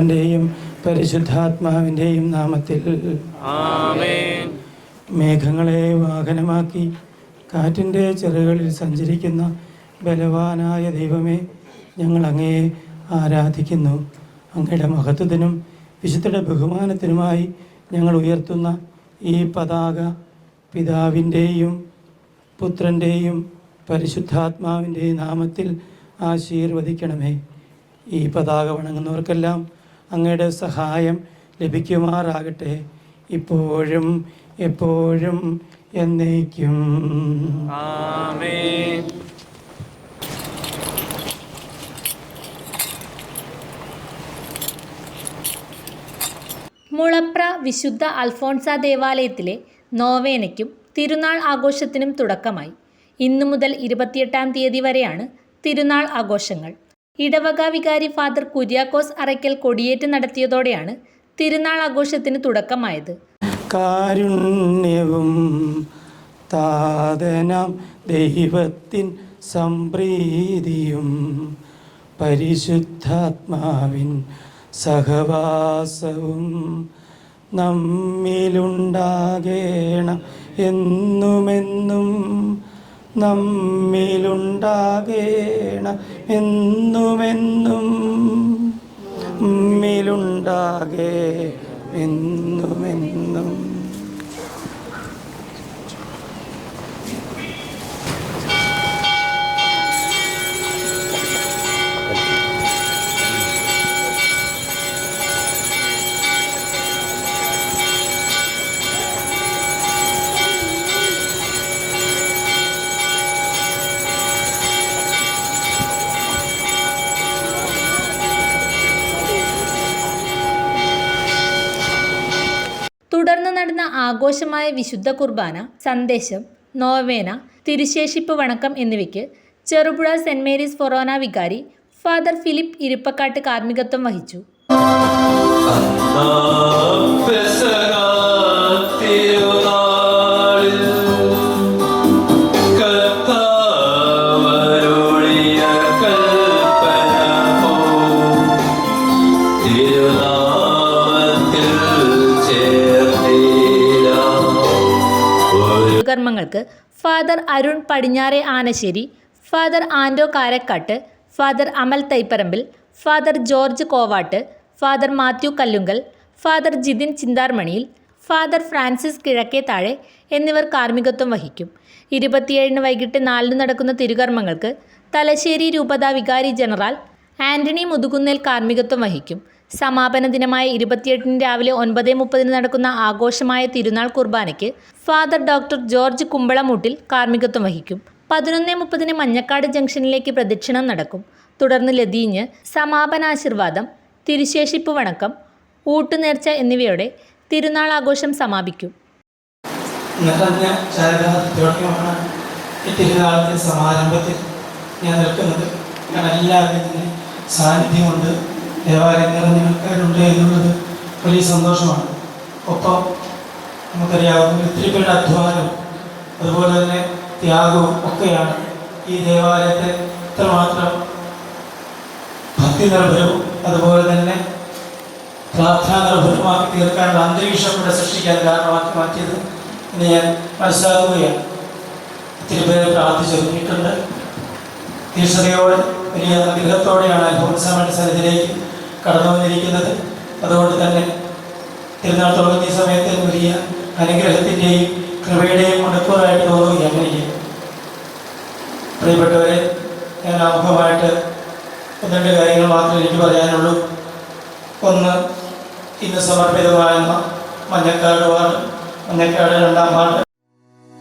ന്റെയും പരിശുദ്ധാത്മാവിന്റെയും നാമത്തിൽ. മേഘങ്ങളെ വാഹനമാക്കി കാറ്റിന്റെ ചെറുകളിൽ സഞ്ചരിക്കുന്ന ബലവാനായ ദൈവമേ ഞങ്ങൾ അങ്ങയെ ആരാധിക്കുന്നു. അങ്ങയുടെ മഹത്വത്തിനും വിശുദ്ധയുടെ ബഹുമാനത്തിനുമായി ഞങ്ങൾ ഉയർത്തുന്ന ഈ പതാക പിതാവിന്റെയും പുത്രന്റെയും പരിശുദ്ധാത്മാവിന്റെയും നാമത്തിൽ ആശീർവദിക്കണമേ. ഈ പതാക വണങ്ങുന്നവർക്കെല്ലാം അങ്ങയുടെ സഹായം ലഭിക്കുമാറാകട്ടെ. ഇപ്പോഴും എപ്പോഴും എന്നേക്കും. ആമേൻ. മുളപ്ര വിശുദ്ധ അൽഫോൺസ ദേവാലയത്തിലെ നോവേനയ്ക്കും തിരുനാൾ ആഘോഷത്തിനും തുടക്കമായി. ഇന്നു മുതൽ ഇരുപത്തിയെട്ടാം തീയതി വരെയാണ് തിരുനാൾ ആഘോഷങ്ങൾ. ഇടവക വികാരി ഫാദർ കുര്യാക്കോസ് അറയ്ക്കൽ കൊടിയേറ്റ് നടത്തിയതോടെയാണ് തിരുനാൾ ആഘോഷത്തിന് തുടക്കമായത്. കാരുണ്യവും ദൈവത്തിൻ സംപ്രീതിയും പരിശുദ്ധാത്മാവിൻ സഹവാസവും നമ്മിലുണ്ടാകേണം എന്നുമെന്നും നമ്മിലുണ്ടാകേണം എന്നുമെന്നും നമ്മിലുണ്ടാകേ എന്നുമെന്നും തുടർന്ന് നടന്ന ആഘോഷമായ വിശുദ്ധ കുർബാന സന്ദേശം നോവേന തിരുശേഷിപ്പ് വണക്കം എന്നിവയ്ക്ക് ചെറുപുഴ സെന്റ് മേരീസ് ഫൊറോന വികാരി ഫാദർ ഫിലിപ്പ് ഇരിപ്പക്കാട്ട് കാർമ്മികത്വം വഹിച്ചു. ഒരു കർമ്മങ്ങൾക്ക് Father Arun Padinjare Anasseri Father Ando Karakkattu Father Amal Thaiparambil Father George Kovattu Father Mathew Kallungal Father Jithin Chintharmaniyil Father Francis Kizhakke Thazhe എന്നിവർ കാർമ്മികത്വം വഹിക്കും. ഇരുപത്തിയേഴിന് വൈകിട്ട് നാലിന് നടക്കുന്ന തിരുകർമ്മങ്ങൾക്ക് തലശ്ശേരി രൂപതാ വികാരി ജനറൽ ആന്റണി മുതുകുന്നേൽ കാർമ്മികത്വം വഹിക്കും. സമാപന ദിനമായ ഇരുപത്തിയെട്ടിന് രാവിലെ ഒൻപത് മുപ്പതിന് നടക്കുന്ന ആഘോഷമായ തിരുനാൾ കുർബാനയ്ക്ക് ഫാദർ ഡോക്ടർ ജോർജ് കുമ്പളമൂട്ടിൽ കാർമ്മികത്വം വഹിക്കും. പതിനൊന്ന് മുപ്പതിന് മഞ്ഞക്കാട് ജംഗ്ഷനിലേക്ക് പ്രദക്ഷിണം നടക്കും. തുടർന്ന് ലതീഞ്ഞ് സമാപനാശീർവാദം തിരുശേഷിപ്പ് വണക്കം ഊട്ടുനേർച്ച എന്നിവയോടെ തിരുനാൾ ആഘോഷം സമാപിക്കും. സമാരംഭത്തിൽ ഞാൻ നിൽക്കുന്നത്. ഞാൻ എല്ലാവരും സാന്നിധ്യമുണ്ട്. ദേവാലയം നിറഞ്ഞ ആൾക്കാരുണ്ട് എന്നുള്ളത് വലിയ സന്തോഷമാണ്. ഒപ്പം നമുക്കറിയാവുന്ന ഒത്തിരി പേരുടെ അധ്വാനം അതുപോലെ തന്നെ ത്യാഗവും ഒക്കെയാണ് ഈ ദേവാലയത്തെ ഇത്രമാത്രം ഭക്തി നിർഭരവും അതുപോലെ തന്നെ പ്രാർത്ഥന നിർഭരമാക്കി തീർക്കാനുള്ള അന്തരീക്ഷം ഇവിടെ സൃഷ്ടിക്കാൻ കാരണമാക്കി മാറ്റിയത് എന്ന് ഞാൻ മനസ്സിലാക്കുകയാണ്. ഒത്തിരി പേര് പ്രാർത്ഥിച്ചൊരുങ്ങിയിട്ടുണ്ട്. തീക്ഷണതയോടെ വലിയ അനുഗ്രഹത്തോടെയാണ് അൽഫോൻസാമയുടെ സന്നിധിയിലേക്ക് കടന്നു വന്നിരിക്കുന്നത് അതുകൊണ്ട് തന്നെ തിരുനാൾ തുടങ്ങിയ സമയത്ത് വലിയ അനുഗ്രഹത്തിന്റെയും കൃപയുടെയും മണിക്കൂറായിട്ട് തോന്നുകയാണ് എനിക്ക് പ്രിയപ്പെട്ടവരെ ഞാൻ ആമുഖമായിട്ട് രണ്ട് കാര്യങ്ങൾ മാത്രമേ എനിക്ക് പറയാനുള്ളൂ. ഒന്ന് ഇന്ന് സമർപ്പിതമായ മഞ്ഞക്കാട് വാർഡ് മഞ്ഞക്കാട് രണ്ടാം വാർഡ്.